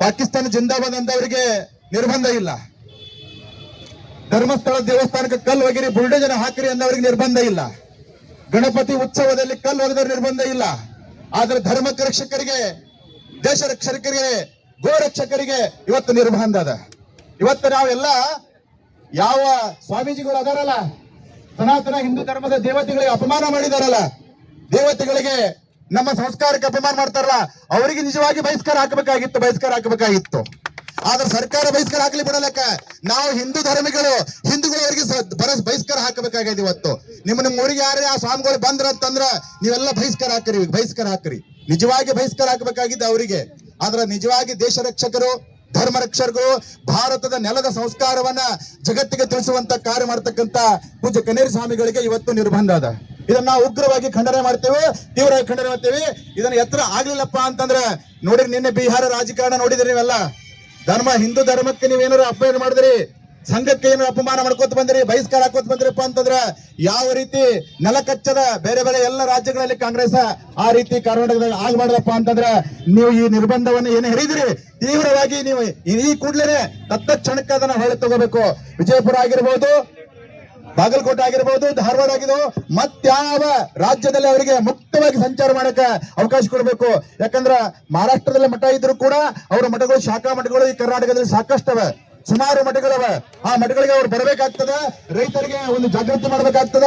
ಪಾಕಿಸ್ತಾನ ಜಿಂದಾಬಾದ್ ಅಂತವರಿಗೆ ನಿರ್ಬಂಧ ಇಲ್ಲ. ಧರ್ಮಸ್ಥಳ ದೇವಸ್ಥಾನಕ್ಕೆ ಕಲ್ಲು ಒಗಿರಿ ಬುಲ್ಡೇಜರ್ ಹಾಕಿರಿ ಅನ್ನೋರಿಗೆ ನಿರ್ಬಂಧ ಇಲ್ಲ. ಗಣಪತಿ ಉತ್ಸವದಲ್ಲಿ ಕಲ್ಲು ಒಗೆದವ್ರ ನಿರ್ಬಂಧ ಇಲ್ಲ. ಆದ್ರೆ ಧರ್ಮ ರಕ್ಷಕರಿಗೆ ದೇಶ ರಕ್ಷಕರಿಗೆ ಗೋ ರಕ್ಷಕರಿಗೆ ಇವತ್ತು ನಿರ್ಬಂಧ ಅದ. ಇವತ್ತು ನಾವೆಲ್ಲ ಯಾವ ಸ್ವಾಮೀಜಿಗಳು ಅದಾರಲ್ಲ, ಸನಾತನ ಹಿಂದೂ ಧರ್ಮದ ದೇವತೆಗಳಿಗೆ ಅಪಮಾನ ಮಾಡಿದಾರಲ್ಲ, ದೇವತೆಗಳಿಗೆ ನಮ್ಮ ಸಂಸ್ಕಾರಕ್ಕೆ ಅಪಮಾನ ಮಾಡ್ತಾರಲ್ಲ, ಅವರಿಗೆ ನಿಜವಾಗಿ ಬಹಿಷ್ಕಾರ ಹಾಕಬೇಕಾಗಿತ್ತು ಬಹಿಷ್ಕಾರ ಹಾಕಬೇಕಾಗಿತ್ತು. ಆದ್ರೆ ಸರ್ಕಾರ ಬಹಿಷ್ಕಾರ ಹಾಕ್ಲಿ ಬಿಡಲಕ್ಕ. ನಾವು ಹಿಂದೂ ಧರ್ಮಿಗಳು ಹಿಂದೂಗಳು ಅವರಿಗೆ ಬಹಿಷ್ಕಾರ ಹಾಕಬೇಕಾಗಿದೆ ಇವತ್ತು. ನಿಮ್ಮ ನಿಮ್ಮ ಊರಿಗೆ ಯಾರೇ ಆ ಸ್ವಾಮಿಗಳು ಬಂದ್ರ ಅಂತಂದ್ರ ನೀವೆಲ್ಲ ಬಹಿಷ್ಕಾರ ಹಾಕ್ರಿ ಬಹಿಷ್ಕಾರ ಹಾಕ್ರಿ. ನಿಜವಾಗಿ ಬಹಿಷ್ಕಾರ ಹಾಕಬೇಕಾಗಿದ್ದು ಅವರಿಗೆ. ಆದ್ರೆ ನಿಜವಾಗಿ ದೇಶ ರಕ್ಷಕರು, ಧರ್ಮ ರಕ್ಷಕರು, ಭಾರತದ ನೆಲದ ಸಂಸ್ಕಾರವನ್ನ ಜಗತ್ತಿಗೆ ತಿಳಿಸುವಂತ ಕಾರ್ಯ ಮಾಡತಕ್ಕಂತ ಪೂಜ್ಯ ಕನೇರಿ ಸ್ವಾಮಿಗಳಿಗೆ ಇವತ್ತು ನಿರ್ಬಂಧ ಅದ. ಇದನ್ನ ನಾವು ಉಗ್ರವಾಗಿ ಖಂಡನೆ ಮಾಡ್ತೇವೆ, ತೀವ್ರವಾಗಿ ಖಂಡನೆ ಮಾಡ್ತೇವೆ. ಇದನ್ನ ಎತ್ತರ ಆಗ್ಲಿಲ್ಲಪ್ಪ ಅಂತಂದ್ರೆ, ನೋಡಿರಿ ನಿನ್ನೆ ಬಿಹಾರ ರಾಜಕಾರಣ ನೋಡಿದ್ರಿ ನೀವೆಲ್ಲ? ಧರ್ಮ, ಹಿಂದೂ ಧರ್ಮಕ್ಕೆ ನೀವೇನಾರು ಅಪಮಾನ ಮಾಡಿದ್ರಿ? ಸಂಘಕ್ಕೆ ಏನು ಅಪಮಾನ ಮಾಡ್ಕೋತ ಬಂದ್ರಿ, ಬಹಿಷ್ಕಾರ ಹಾಕೋತ ಬಂದ್ರಪ್ಪ ಅಂತಂದ್ರ ಯಾವ ರೀತಿ ನೆಲ ಕಚ್ಚದ ಬೇರೆ ಬೇರೆ ಎಲ್ಲ ರಾಜ್ಯಗಳಲ್ಲಿ ಕಾಂಗ್ರೆಸ್ ಆ ರೀತಿ ಕರ್ನಾಟಕದಲ್ಲಿ ಆಗ ಮಾಡಲಪ್ಪ ಅಂತಂದ್ರ ನೀವು ಈ ನಿರ್ಬಂಧವನ್ನು ಏನು ಹೇಳಿದಿರಿ ತೀವ್ರವಾಗಿ ನೀವು ಈ ಕೂಡ್ಲೇನೆ ತತ್ತಕ್ಷಣಕ್ಕೆ ಅದನ್ನ ಹೊಳೆ ತಗೋಬೇಕು. ವಿಜಯಪುರ ಆಗಿರ್ಬೋದು ಬಾಗಲಕೋಟೆ ಆಗಿರ್ಬೋದು, ಧಾರವಾಡ ಆಗಿದ್ದು ಮತ್ಯಾವ ರಾಜ್ಯದಲ್ಲಿ ಅವರಿಗೆ ಮುಕ್ತವಾಗಿ ಸಂಚಾರ ಮಾಡಕ್ಕೆ ಅವಕಾಶ ಕೊಡಬೇಕು. ಯಾಕಂದ್ರ ಮಹಾರಾಷ್ಟ್ರದಲ್ಲಿ ಮಠ ಇದ್ರು ಕೂಡ ಅವರ ಮಠಗಳು, ಶಾಖಾ ಮಠಗಳು ಈ ಕರ್ನಾಟಕದಲ್ಲಿ ಸಾಕಷ್ಟವ ಸುಮಾರು ಮಠಗಳವ. ಆ ಮಠಗಳಿಗೆ ಅವ್ರು ಬರಬೇಕಾಗ್ತದ. ರೈತರಿಗೆ ಒಂದು ಜಾಗೃತಿ ಮಾಡ್ಬೇಕಾಗ್ತದ.